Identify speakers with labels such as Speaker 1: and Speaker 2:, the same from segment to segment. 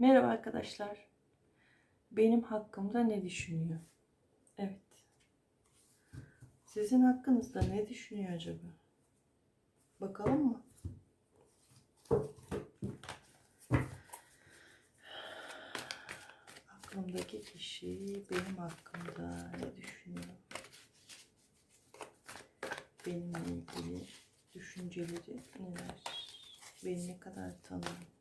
Speaker 1: Merhaba arkadaşlar. Benim hakkımda ne düşünüyor? Evet. Sizin hakkınızda ne düşünüyor acaba? Bakalım mı? Aklımdaki kişi benim hakkımda ne düşünüyor? Benimle ilgili düşünceleri neler? Beni ne kadar tanıyor?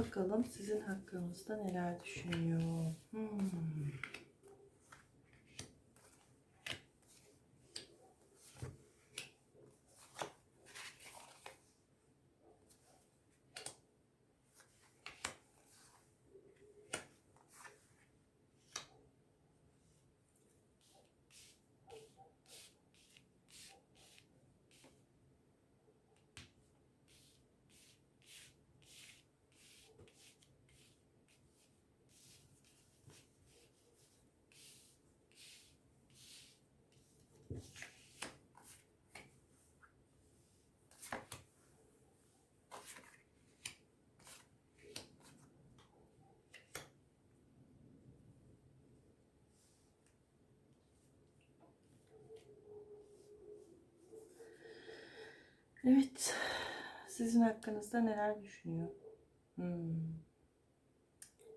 Speaker 1: Bakalım sizin hakkınızda neler düşünüyor. Hmm. Evet. Sizin hakkınızda neler düşünüyor? Hmm.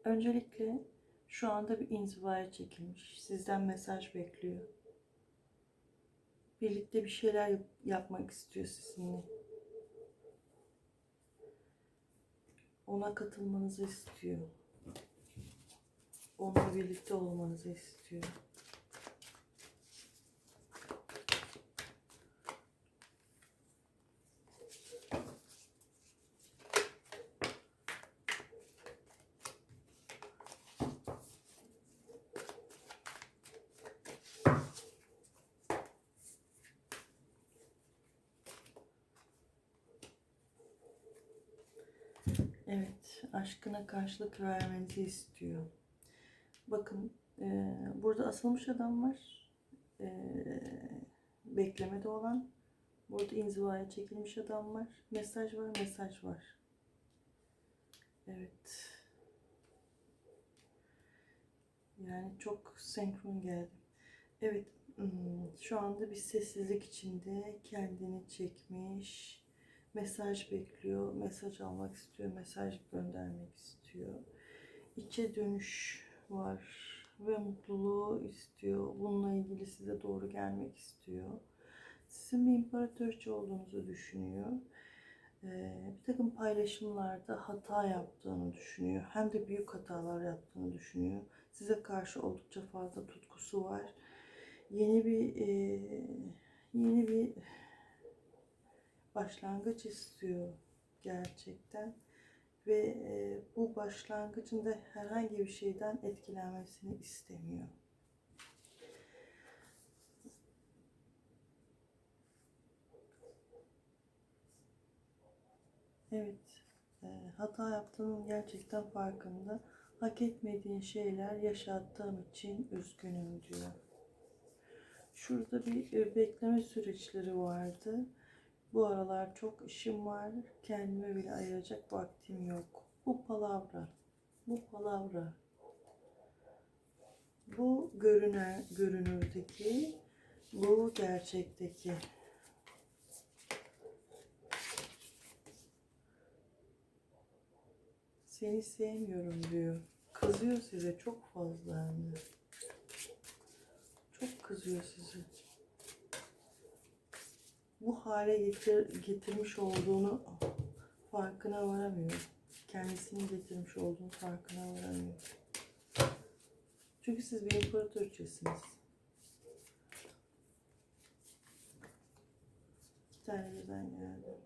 Speaker 1: Öncelikle şu anda bir inzivaya çekilmiş. Sizden mesaj bekliyor. Birlikte bir şeyler yap- yapmak istiyor sizinle. Ona katılmanızı istiyor. Onunla birlikte olmanızı istiyor. Evet, aşkına karşılık vermenizi istiyor. Bakın, e, burada asılmış adam var. E, beklemede olan. Burada inzivaya çekilmiş adam var. Mesaj var, mesaj var. Evet. Yani çok senkron geldi. Evet, hmm, şu anda bir sessizlik içinde kendini çekmiş mesaj bekliyor, mesaj almak istiyor, mesaj göndermek istiyor. İçe dönüş var ve mutluluğu istiyor. Bununla ilgili size doğru gelmek istiyor. Sizin bir imparatorçe olduğunuzu düşünüyor. Ee, bir takım paylaşımlarda hata yaptığını düşünüyor. Hem de büyük hatalar yaptığını düşünüyor. Size karşı oldukça fazla tutkusu var. Yeni bir e, yeni bir başlangıç istiyor gerçekten ve e, bu başlangıcın da herhangi bir şeyden etkilenmesini istemiyor. Evet, e, hata yaptığının gerçekten farkında. Hak etmediğin şeyler yaşattığım için üzgünüm diyor. Şurada bir e, bekleme süreçleri vardı. Bu aralar çok işim var. Kendime bile ayıracak vaktim yok. Bu palavra. Bu palavra. Bu görünen, görünürdeki, bu gerçekteki. Seni sevmiyorum diyor. Kızıyor size çok fazla. Çok kızıyor size. Bu hale getir, getirmiş olduğunu farkına varamıyor. Kendisini getirmiş olduğunu farkına varamıyor. Çünkü siz bir imparatorçesiniz. İki tane birden geldi.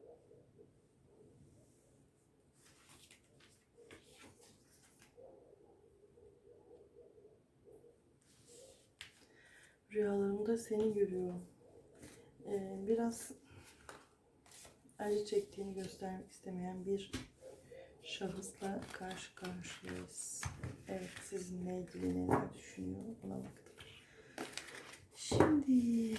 Speaker 1: Rüyalarımda seni görüyorum. Ee, biraz acı çektiğini göstermek istemeyen bir şahısla karşı karşıyayız. Evet, sizinle ilgili neler düşünüyor buna bakalım. Şimdi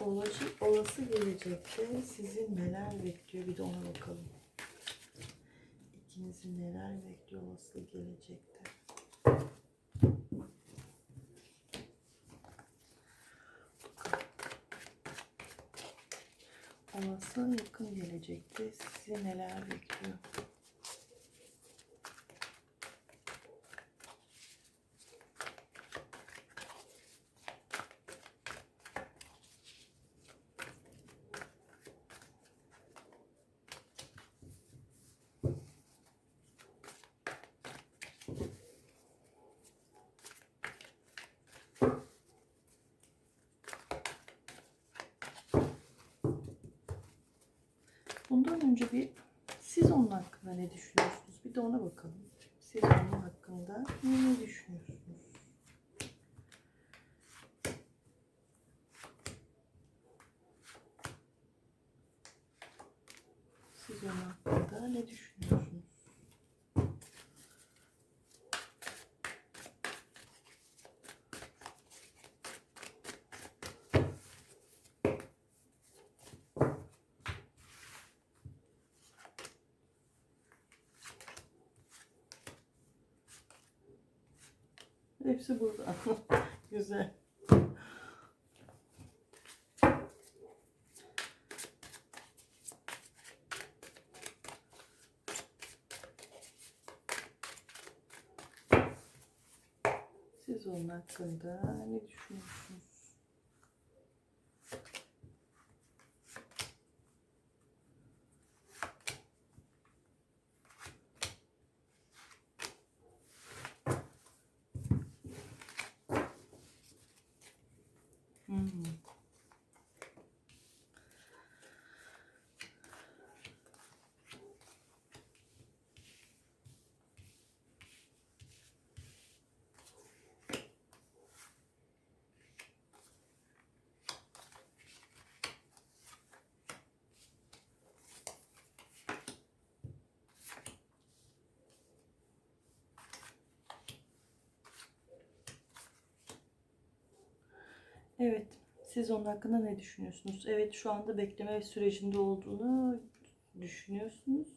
Speaker 1: olası, olası gelecekte sizi neler bekliyor bir de ona bakalım. İkinizi neler bekliyor olası gelecekte. Olası yakın gelecekte sizi neler bekliyor? Bundan önce bir siz onun hakkında ne düşünüyorsunuz? Bir de ona bakalım. Siz onun hakkında ne düşünüyorsunuz? Siz onun hakkında ne düşünüyorsunuz? Hepsi burada. Güzel. Siz onun hakkında ne düşünüyorsunuz? Hmm. Evet, siz onun hakkında ne düşünüyorsunuz? Evet, şu anda bekleme sürecinde olduğunu düşünüyorsunuz.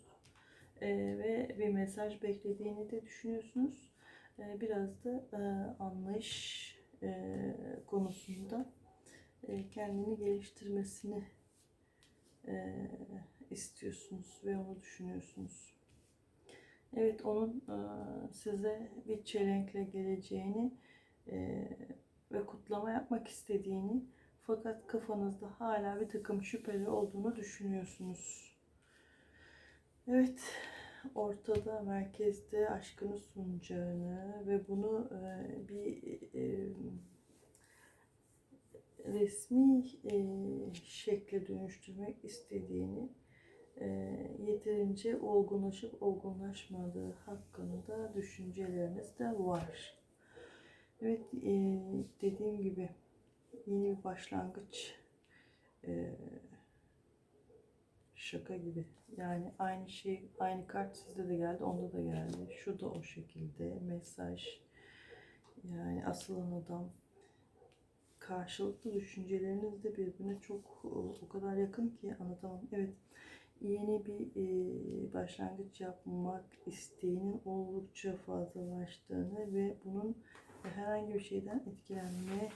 Speaker 1: Ee, ve bir mesaj beklediğini de düşünüyorsunuz. Ee, biraz da e, anlayış e, konusunda e, kendini geliştirmesini e, istiyorsunuz ve onu düşünüyorsunuz. Evet, onun e, size bir çelenkle geleceğini e, ve kutlama yapmak istediğini fakat kafanızda hala bir takım şüpheli olduğunu düşünüyorsunuz. Evet, ortada, merkezde aşkını sunacağını ve bunu e, bir e, resmi e, şekle dönüştürmek istediğini e, yeterince olgunlaşıp olgunlaşmadığı hakkında düşünceleriniz de var. Evet e, dediğim gibi yeni bir başlangıç e, şaka gibi. Yani aynı şey, aynı kart sizde de geldi, onda da geldi. Şu da o şekilde mesaj. Yani asılan adam karşılıklı düşünceleriniz de birbirine çok o- o kadar yakın ki anlatamam. Evet yeni bir e, başlangıç yapmak isteğinin oldukça fazlalaştığını ve bunun herhangi bir şeyden etkilenmek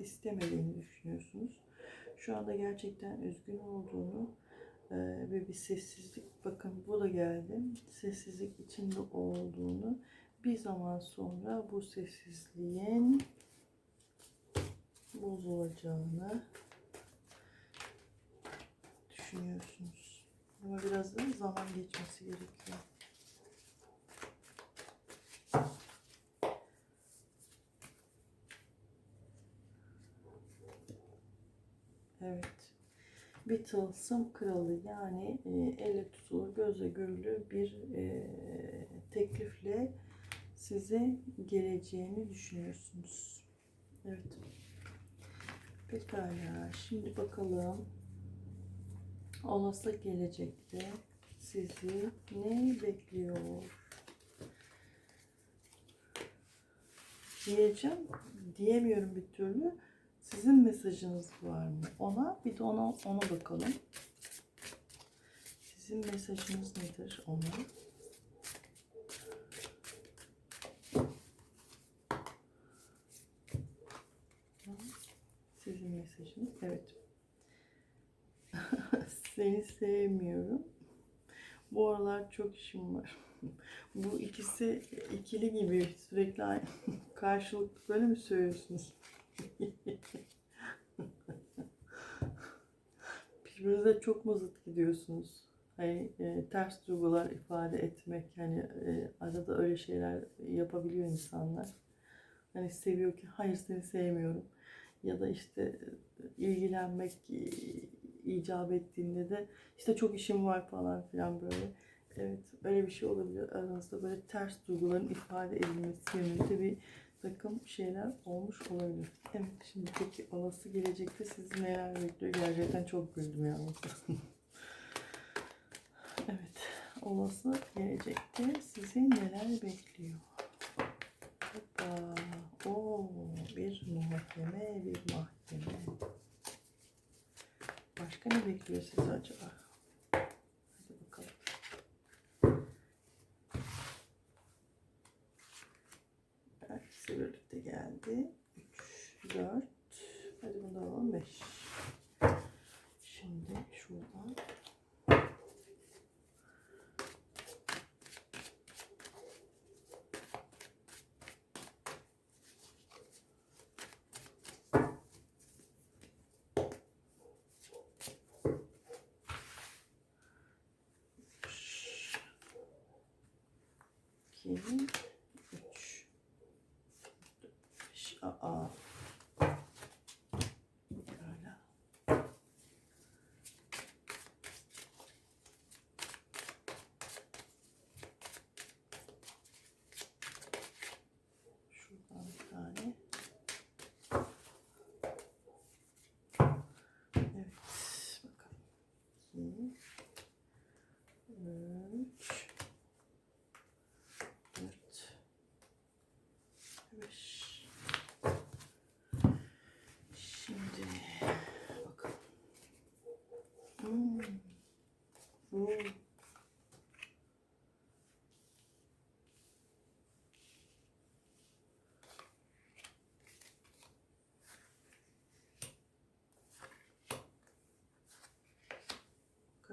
Speaker 1: istemediğini düşünüyorsunuz. Şu anda gerçekten üzgün olduğunu e, ve bir sessizlik bakın bu da geldi. Sessizlik içinde olduğunu bir zaman sonra bu sessizliğin bozulacağını düşünüyorsunuz. Ama biraz da zaman geçmesi gerekiyor. Evet. Bir tılsım kralı yani e, elle tutulur, gözle görülür bir e, teklifle size geleceğini düşünüyorsunuz. Evet. Pekala. Şimdi bakalım. Olası gelecekte sizi ne bekliyor? Diyeceğim. Diyemiyorum bir türlü. Sizin mesajınız var mı? Ona bir de ona ona bakalım. Sizin mesajınız nedir ona? Sizin mesajınız. Evet. Seni sevmiyorum. Bu aralar çok işim var. Bu ikisi ikili gibi sürekli karşılıklı böyle mi söylüyorsunuz? Birbirinize çok mu zıt gidiyorsunuz? Hani e, ters duygular ifade etmek hani e, arada öyle şeyler yapabiliyor insanlar. Hani seviyor ki hayır seni sevmiyorum ya da işte e, ilgilenmek e, icap ettiğinde de işte çok işim var falan filan böyle. Evet öyle bir şey olabilir aranızda böyle ters duyguların ifade edilmesi yönünde bir takım şeyler olmuş olabilir. Evet şimdi peki olası gelecekte sizi neler bekliyor? Gerçekten çok güldüm yalnız. evet olası gelecekte sizi neler bekliyor? Hoppa. Oo, bir muhakeme, bir mahkeme. Başka ne bekliyor sizi acaba? 7, 3, 4, hadi bunda 15. Şimdi şuradan Thank you.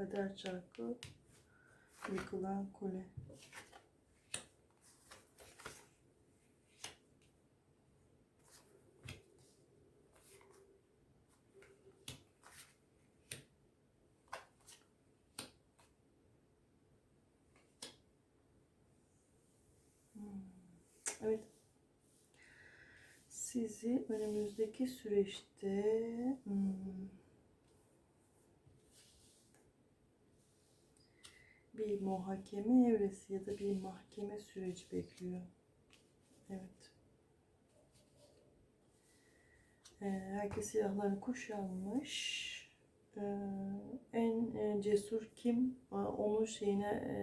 Speaker 1: Kader çarkı yıkılan kule. Hmm. Evet. sizi önümüzdeki süreçte hmm, bir muhakeme evresi ya da bir mahkeme süreci bekliyor. Evet. Ee, herkes silahlarını kuşanmış. Ee, en e, cesur kim? Onun şeyine e,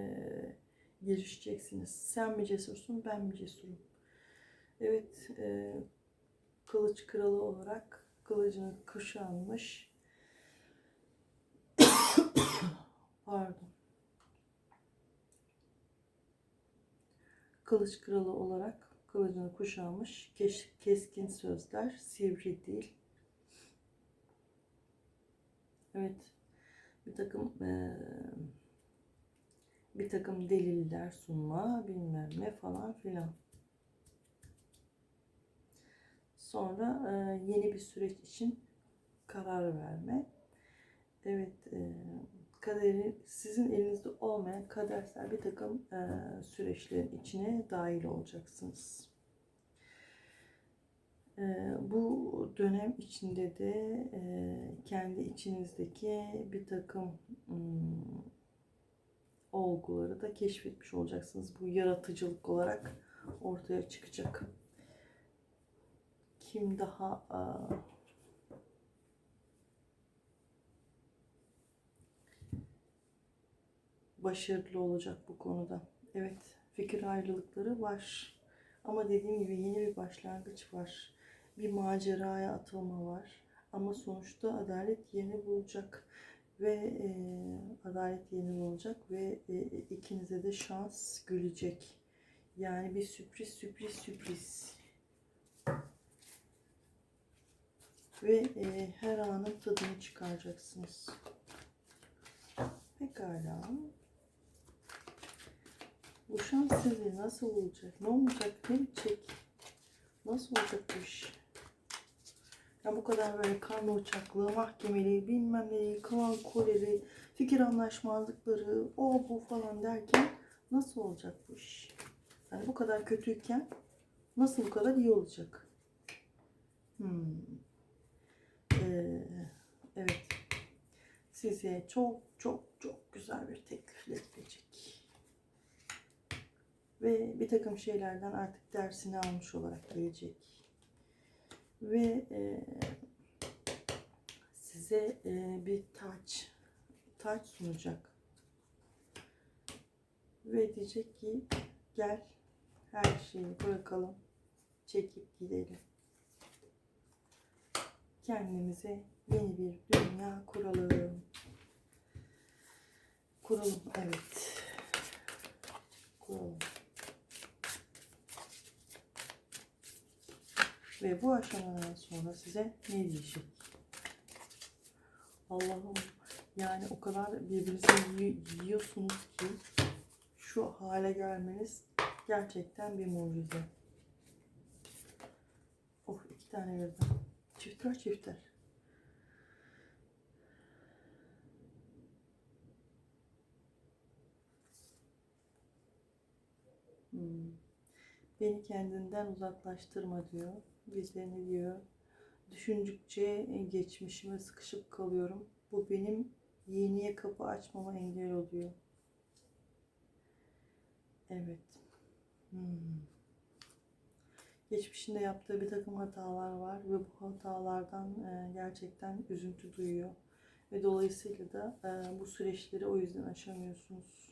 Speaker 1: girişeceksiniz. Sen mi cesursun, ben mi cesurum? Evet, e, kılıç kralı olarak kılıcını kuşanmış. Pardon. Kılıç kralı olarak kılıcını kuşanmış. Kes- keskin sözler, sivri dil. Evet, bir takım e, bir takım deliller sunma, bilmem ne falan filan. Sonra e, yeni bir süreç için karar verme. Evet, e, kaderi sizin elinizde olmayan kadersel bir takım e, süreçlerin içine dahil olacaksınız. E, bu dönem içinde de e, kendi içinizdeki bir takım hmm, olguları da keşfetmiş olacaksınız. Bu yaratıcılık olarak ortaya çıkacak. Kim daha aa, başarılı olacak bu konuda? Evet, fikir ayrılıkları var. Ama dediğim gibi yeni bir başlangıç var. Bir maceraya atılma var. Ama sonuçta adalet yerini bulacak ve e, adalet yerini bulacak ve e, ikinize de şans gülecek. Yani bir sürpriz sürpriz sürpriz. Ve e, her anın tadını çıkaracaksınız. Pekala. Bu şans size nasıl olacak? Ne olacak? Ne bitecek? Nasıl olacak bu iş? Ya bu kadar böyle karma uçaklığı, mahkemeli, bilmem ne, kıvan koleri, fikir anlaşmazlıkları, o bu falan derken nasıl olacak bu iş? Yani bu kadar kötüyken nasıl bu kadar iyi olacak? Hmm. Ee, evet. Size çok çok çok güzel bir teklifle gelecek. Ve bir takım şeylerden artık dersini almış olarak gelecek. Ve e, size e, bir taç, taç sunacak. Ve diyecek ki gel her şeyi bırakalım, çekip gidelim. Kendimize yeni bir dünya kuralım. Kuralım, evet. Kuralım. Ve bu aşamadan sonra size ne diyecek? Allah'ım yani o kadar birbirinizi yi- yiyorsunuz ki şu hale gelmeniz gerçekten bir mucize. Of iki tane birden. Çifter çifter. Hmm. Beni kendinden uzaklaştırma diyor. Bir de ne diyor? Düşündükçe geçmişime sıkışıp kalıyorum. Bu benim yeniye kapı açmama engel oluyor. Evet. Hmm. Geçmişinde yaptığı bir takım hatalar var ve bu hatalardan e, gerçekten üzüntü duyuyor. Ve dolayısıyla da e, bu süreçleri o yüzden aşamıyorsunuz.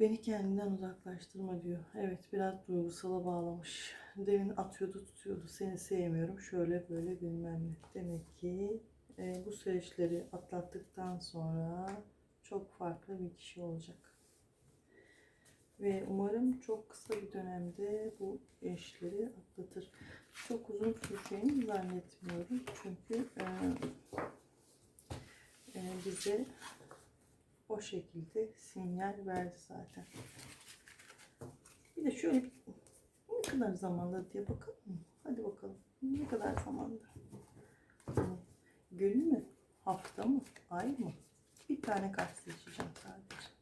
Speaker 1: Beni kendinden uzaklaştırma diyor. Evet biraz duygusala bağlamış. Demin atıyordu tutuyordu. Seni sevmiyorum. Şöyle böyle bilmem ne. Demek ki e, bu süreçleri atlattıktan sonra çok farklı bir kişi olacak. Ve umarım çok kısa bir dönemde bu eşleri atlatır. Çok uzun süreceğini zannetmiyorum. Çünkü e, e, bize o şekilde sinyal verdi zaten. Bir de şöyle ne kadar zamanda diye bakalım? Hadi bakalım. Ne kadar zamanda? Hani gün mü? Hafta mı? Ay mı? Bir tane kart seçeceğim sadece.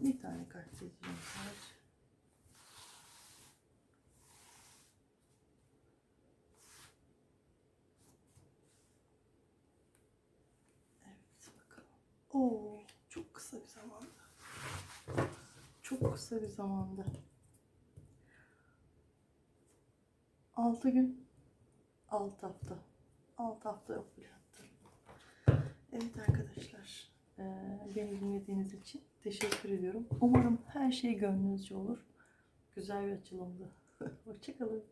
Speaker 1: Bir tane kart seçeceğim sadece. Evet bakalım. Oo, çok kısa bir zamanda. Çok kısa bir zamanda. 6 gün, 6 hafta. 6 hafta hatta. Evet arkadaşlar, eee, beni dinlediğiniz için teşekkür ediyorum. Umarım her şey gönlünüzce olur. Güzel bir açılımdı. Hoşçakalın.